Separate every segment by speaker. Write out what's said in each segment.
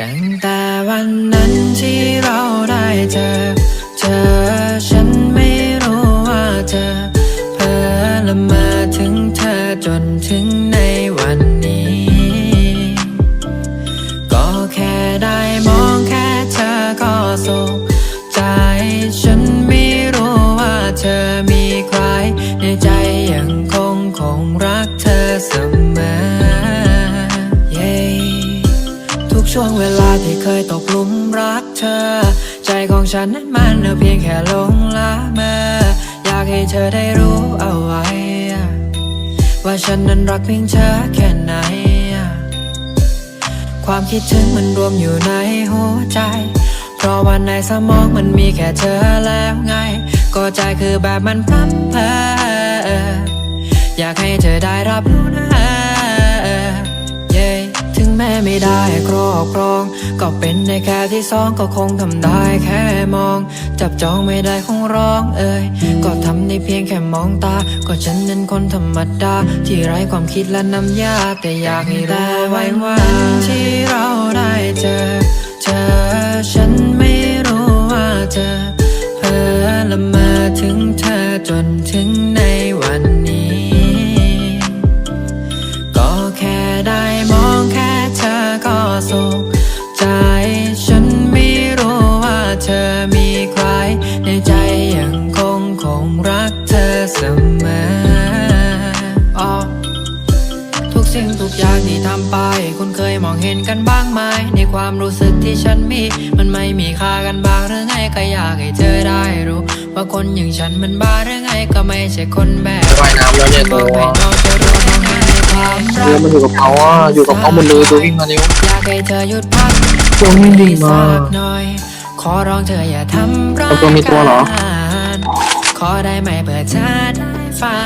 Speaker 1: ตั้งแต่วันนั้นที่เราได้เจอเจอฉันไม่รู้ว่าเธอเพ้อละมาถึงเธอจนถึงในวันนี้ ก็แค่ได้มองแค่เธอก็สุข ช่วงเวลาที่เคยตกหลุมรักเธอ ใจของฉันนั้นมันเพียงแค่ลงละเมออยากให้เธอได้รู้เอาไว้ ว่าฉันนั้นรักเพียงเธอแค่ไหน ความคิดถึงมันรวมอยู่ในหัวใจ เพราะวันในสมองมันมีแค่เธอแล้วไง ก็ใจคือแบบมันพลั้เพอ ม้ไม่ได้ครอบครอง ก็เป็นในแค่ที่สองก็คงทำได้แค่มอง จับจองไม่ได้คงร้องเอ่ยก็ทำได้เพียงแค่มองตา ก็ฉันนั้นคนธรรมดา ที่ไร้ความคิดและน้ำยาก แต่อยากให้รู้ไว้ว่าที่เราได้เจอเจอฉันไม่รู้ว่าเธอเพ้อละมาถึงเธอจนถึงในวัน รักเธอเสมออ๋อทุกสิ่งทุกอย่างที่ทำไป คุณเคยมองเห็นกันบ้างไหม ในความรู้สึกที่ฉันมี มันไม่มีค่ากันบ้างหรือไงก็อยากให้เธอได้รู้ ว่าคนอย่างฉันมันบ้าหรือไงก็ไม่ใช่คนแบบ
Speaker 2: ว่ายน้ำแล้วเนี่ย
Speaker 1: บ
Speaker 2: ตั
Speaker 1: อก
Speaker 2: ว
Speaker 1: ให้น้องจะรู้ว่าไงในความรั
Speaker 2: เรือกมันอยู่กับเขาอะอยู่กับเขาหมดเลยตัววิ่งมาเร็ว
Speaker 1: อยากให้เธอหยุดพัก
Speaker 2: ตัวไม่ดีมา
Speaker 1: สักหน่อยขอร้องเธออย่าทำร้าย
Speaker 2: เอาตัวมีตัวเหรอ
Speaker 1: กัน ขอได้ไหมเพื่อเธอได้ฟั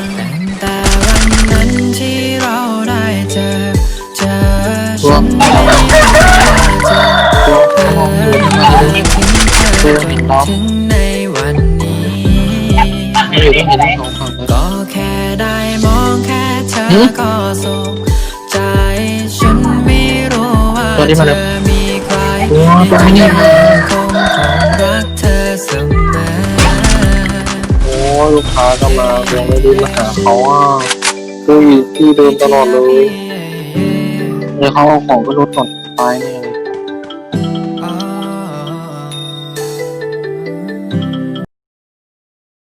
Speaker 1: งตั้งแต่วันนั้นที่เราได้เจอเจอ
Speaker 2: ตัว
Speaker 1: ฉันไม่รู้ว่าเธอ
Speaker 2: ตัว
Speaker 1: เธอ
Speaker 2: มองอยู่
Speaker 1: มา
Speaker 2: มา
Speaker 1: ถึ
Speaker 2: เร็ว
Speaker 1: งเธอจนถึงในวันนี้
Speaker 2: ไม่อยู่ต้องเห็นทั้งสองฝั่งเลย
Speaker 1: ก็แค่ได้มองแค่เธอ
Speaker 2: หือ
Speaker 1: ก็สุขใจฉันไม่รู้ว่า
Speaker 2: ตัวนี้
Speaker 1: เธ
Speaker 2: มาเร็
Speaker 1: อ
Speaker 2: ว
Speaker 1: มีใคร
Speaker 2: ตัว
Speaker 1: ใน
Speaker 2: ตัว
Speaker 1: ใจ
Speaker 2: นี้
Speaker 1: ยังคงคงรัก
Speaker 2: ลูกค้าก็มายังไม่ได้มาหาเขาอะคืออยู่ที่เดิมตลอดเลยเดี๋ยวเขาเอาของขึ้นรถก่อนไปเนี่ย